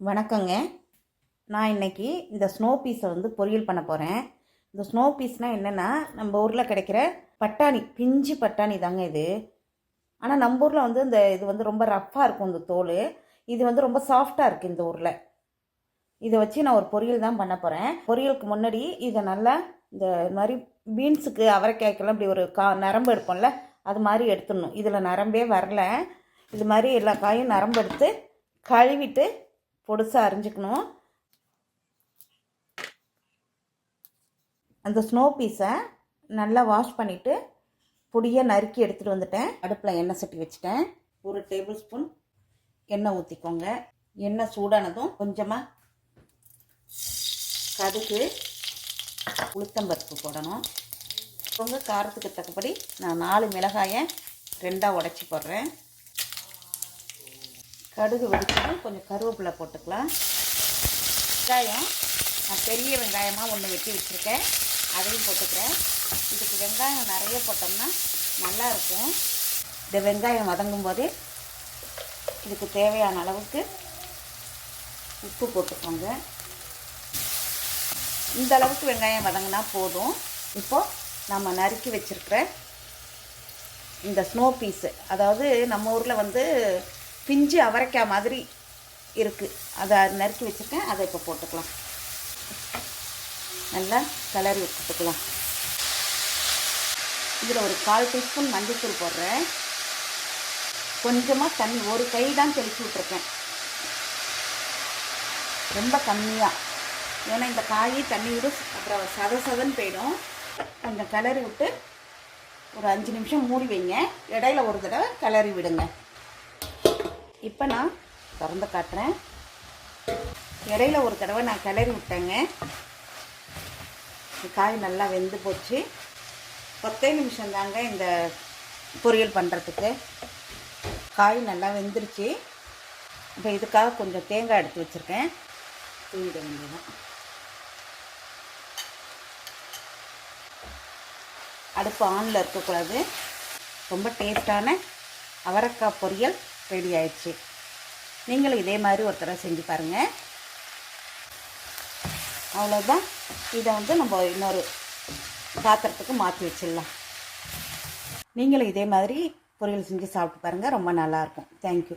வணக்கங்க. நான் இன்னைக்கு இந்த ஸ்னோ பீஸை வந்து பொரியல் பண்ண போகிறேன் இந்த ஸ்னோ பீஸ்னால் என்னென்னா நம்ம ஊரில் கிடைக்கிற பட்டாணி பிஞ்சு பட்டாணி தாங்க இது. ஆனால் நம்ம ஊரில் வந்து இந்த இது வந்து ரொம்ப ரஃப்பாக இருக்கும் இந்த தோல். இது வந்து ரொம்ப சாஃப்டாக இருக்குது இந்த ஊரில். இதை வச்சு நான் ஒரு பொரியல் தான் பண்ண போகிறேன் பொரியலுக்கு முன்னாடி இதை நல்லா இந்த மாதிரி பீன்ஸுக்கு அவரைக்காய்க்கெல்லாம் இப்படி ஒரு கா நரம்பு எடுப்போம்ல அது மாதிரி எடுத்துடணும். இதில் நரம்பே வரல. இது மாதிரி எல்லா காயும் நரம்பு எடுத்து கழுவிட்டு பொடுசாக அரிஞ்சிக்கணும். அந்த ஸ்னோ பீஸை நல்லா வாஷ் பண்ணிவிட்டு பொடியாக நறுக்கி எடுத்துகிட்டு வந்துட்டேன். அடுப்பில் எண்ணெய் சட்டி வச்சுட்டேன். ஒரு டேபிள் ஸ்பூன் எண்ணெய் ஊற்றிக்கோங்க எண்ணெய் சூடானதும் கொஞ்சமாக கடுகு உளுத்தம்பருப்பு போடணும். உங்க காரத்துக்கு தக்கபடி நான் நாலு மிளகாயை ரெண்டாக உடச்சி போடுறேன். கடுகு வெடிச்சதும் கொஞ்சம் கருவேப்பிலை போட்டுக்கலாம். வெங்காயம் நான் பெரிய வெங்காயமாக ஒன்று வெட்டி வச்சுருக்கேன். அதையும் போட்டுக்கிறேன். இதுக்கு வெங்காயம் நிறைய போட்டோம்னா நல்லாயிருக்கும் இந்த வெங்காயம் வதங்கும் போதே இதுக்கு தேவையான அளவுக்கு உப்பு போட்டுக்கோங்க. இந்த அளவுக்கு வெங்காயம் வதங்கினா போதும். இப்போது நம்ம நறுக்கி வச்சுருக்கிற இந்த ஸ்னோ பீஸு அதாவது நம்ம ஊரில் வந்து பிஞ்சு அவரைக்காய் மாதிரி இருக்குது அதை நறுக்கி வச்சுருக்கேன் அதை இப்போ போட்டுக்கலாம். நல்லா கிளறி விட்டுக்கலாம் இதில் ஒரு கால் டீஸ்பூன் மஞ்சள்தூள் போடுறேன். கொஞ்சமாக தண்ணி ஒரு கை தான் தெளிச்சு விட்ருக்கேன் ரொம்ப கம்மியாக ஏன்னா இந்த காய் தண்ணி விட அப்புறம் சத சதன்னு போயிடும். கொஞ்சம் கிளறி விட்டு ஒரு அஞ்சு நிமிஷம் மூடி வைங்க. இடையில ஒரு தடவை கிளறி விடுங்க. இப்போ நான் திறந்து காட்டுறேன். இடையில ஒரு தடவை நான் கிளறி விட்டேங்க. காய் நல்லா வெந்து போச்சு. பத்தே நிமிஷம் தாங்க இந்த பொரியல் பண்ணுறதுக்கு காய் நல்லா வெந்துருச்சு. இப்போ இதுக்காக கொஞ்சம் தேங்காய் எடுத்து வச்சுருக்கேன். தூவிட வேண்டியதான் அடுப்பு ஆனில் இருக்கக்கூடாது. ரொம்ப டேஸ்டான அவரைக்காய் பொரியல். ரெடி ஆயிடுச்சு நீங்களும் இதே மாதிரி ஒரு தடவை செஞ்சு பாருங்கள் அவ்வளோதான் இதை வந்து நம்ம இன்னொரு பாத்திரத்துக்கு மாற்றி வச்சிடலாம். நீங்களும் இதே மாதிரி பொரியல் செஞ்சு சாப்பிட்டு பாருங்கள் ரொம்ப நல்லாயிருக்கும் தேங்க்யூ